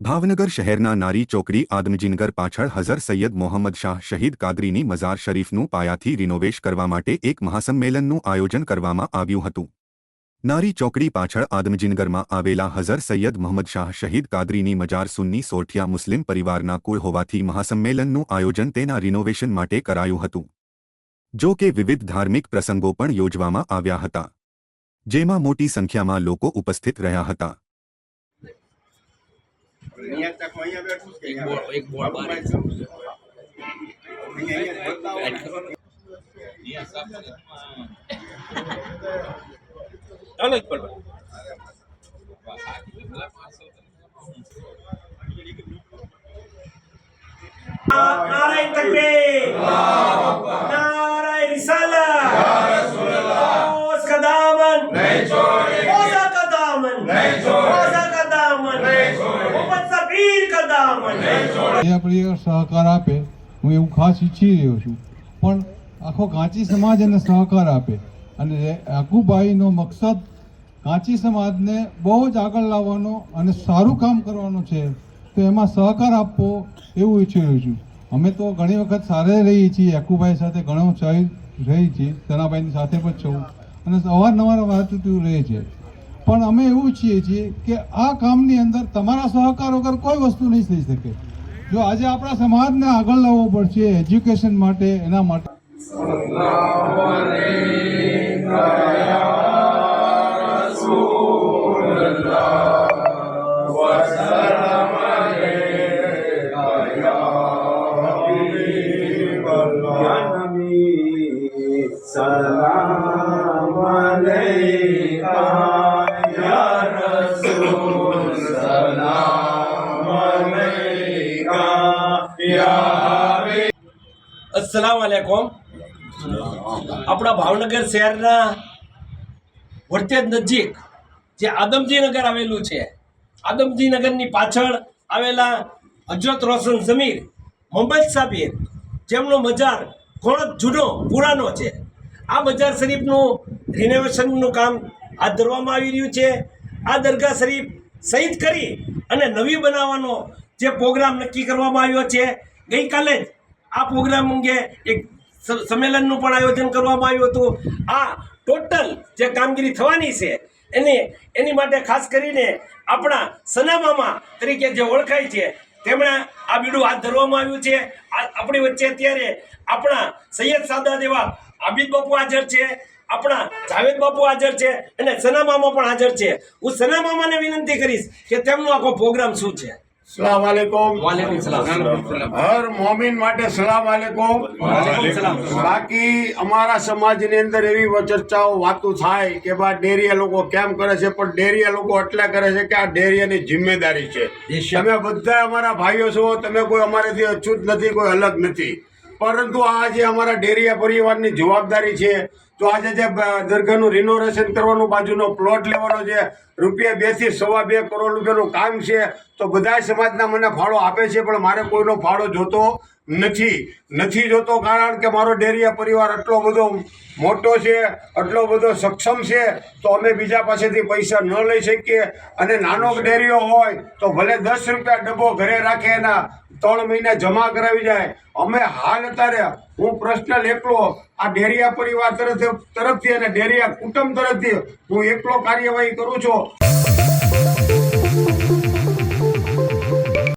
ભાવનગર શહેરના નારી ચોકડી આદમજીનગર પાછળ હઝર સૈયદ મોહમ્મદ શાહ શહીદ કાદરીની મઝાર શરીફનું પાયાથી રિનોવેશ કરવા માટે એક મહાસંમેલનનું આયોજન કરવામાં આવ્યું હતું. નારી ચોકડી પાછળ આદમજીનગરમાં આવેલા હઝર સૈયદ મોહમ્મદ શાહ શહીદ કાદરીની મજાર સુન્ની સોઠિયા મુસ્લિમ પરિવારના કુળ હોવાથી મહાસંમેલનનું આયોજન તેના રિનોવેશન માટે કરાયું હતું. જો કે વિવિધ ધાર્મિક પ્રસંગો પણ યોજવામાં આવ્યા હતા. જેમાં મોટી સંખ્યામાં લોકો ઉપસ્થિત રહ્યા હતા. અહીંયા તક અહીંયા બેઠું એ આપણે સહકાર આપે. હું એવું ખાસ ઈચ્છી રહ્યો છું. પણ આખો કાંચી સમાજ એને સહકાર આપે. અને આકુભાઈનો મકસદ કાંચી સમાજને બહુ જ આગળ લાવવાનો અને સારું કામ કરવાનું છે. તો એમાં સહકાર આપવો એવું ઈચ્છી રહ્યો છું. અમે તો ઘણી વખત સારે રહીએ છીએ. યાકુભાઈ સાથે ઘણો સહી રહી છીએ તનાભાઈની સાથે પણ છું. અને અવારનવાર વાતચીતું રહે છે. પણ અમે એવું ઈચ્છીએ છીએ કે આ કામની અંદર તમારા સહકાર વગર કોઈ વસ્તુ નહીં થઈ શકે. જો આજે આપણા સમાજને આગળ લાવવો પડશે એજ્યુકેશન માટે એના માટે. સલામ અસલામ આલેકોમ આપણા ભાવનગર શહેરના વડતેજ નજીક જે આદમજીનગર આવેલું છે, આદમજીનગરની પાછળ આવેલા હજરત રોશન સમીર મોહમ્મદ સાબિર, જેમનો બજાર ઘણો જૂનો, પુરાનો છે. આ બજાર શરીફનું રિનોવેશનનું કામ હાથ ધરવામાં આવી રહ્યું છે. આ દરગાહ શરીફ શહીદ કરી અને નવી બનાવવાનો જે પ્રોગ્રામ નક્કી કરવામાં આવ્યો છે. ગઈકાલે જ આ પ્રોગ્રામ અંગે એક સંમેલનનું પણ આયોજન કરવામાં આવ્યું હતું. આ ટોટલ જે કામગીરી થવાની છે, એની એની માટે ખાસ કરીને આપણા સનામામા તરીકે જે ઓળખાય છે, તેમણે આ બીડું હાથ ધરવામાં આવ્યું છે. આપણી વચ્ચે અત્યારે આપણા સૈયદ સાદા દેવા આબિદ બાપુ હાજર છે, આપણા જાવેદ બાપુ હાજર છે અને સનામામા પણ હાજર છે. હું સનામામાને વિનંતી કરીશ કે તેમનો આખો પ્રોગ્રામ શું છે? સલામ આલેકુમ વાલેકુમ સલામ હર મોમિન માટે સલામ વાલેકુમ બાકી અમારા સમાજની અંદર એવી ચર્ચાઓ વાતો થાય કે બા ડેરિયા લોકો કેમ કરે છે પણ ડેરિયા લોકો એટલે કરે છે કે આ ડેરિયાની જિમ્મેદારી છે. તમે બધા અમારા ભાઈઓ છો તમે કોઈ અમારેથી અછૂત નથી કોઈ અલગ નથી. પરંતુ આ જે અમારા ડેરિયા પરિવારની જવાબદારી છે, તો આજે જે દરગાહનું રિનોવેશન કરવાનું બાજુનો પ્લોટ લેવાનો છે, રૂપિયા બેથી સવા બે કરોડ રૂપિયાનું કામ છે, તો બધા સમાજના મને ફાળો આપે છે, પણ મારે કોઈનો ફાળો જોતો નથી. નથી જોતો કારણ કે મારો ડેરિયા પરિવાર આટલો બધો મોટો છે, આટલો બધો સક્ષમ છે, તો અમે બીજા પાસેથી પૈસા ન લઈ શકીએ. અને નાનો ડેરીઓ હોય, તો ભલે દસ રૂપિયા ડબ્બો ઘરે રાખે એના ત્રણ મહિના જમા કરાવી જાય. અમે હાલ અત્યારે હું પ્રશ્ન એકલો આ ડેરિયા પરિવાર તરફ તરફથી અને ડેરિયા કુટુંબ તરફથી હું એકલો કાર્યવાહી કરું છું.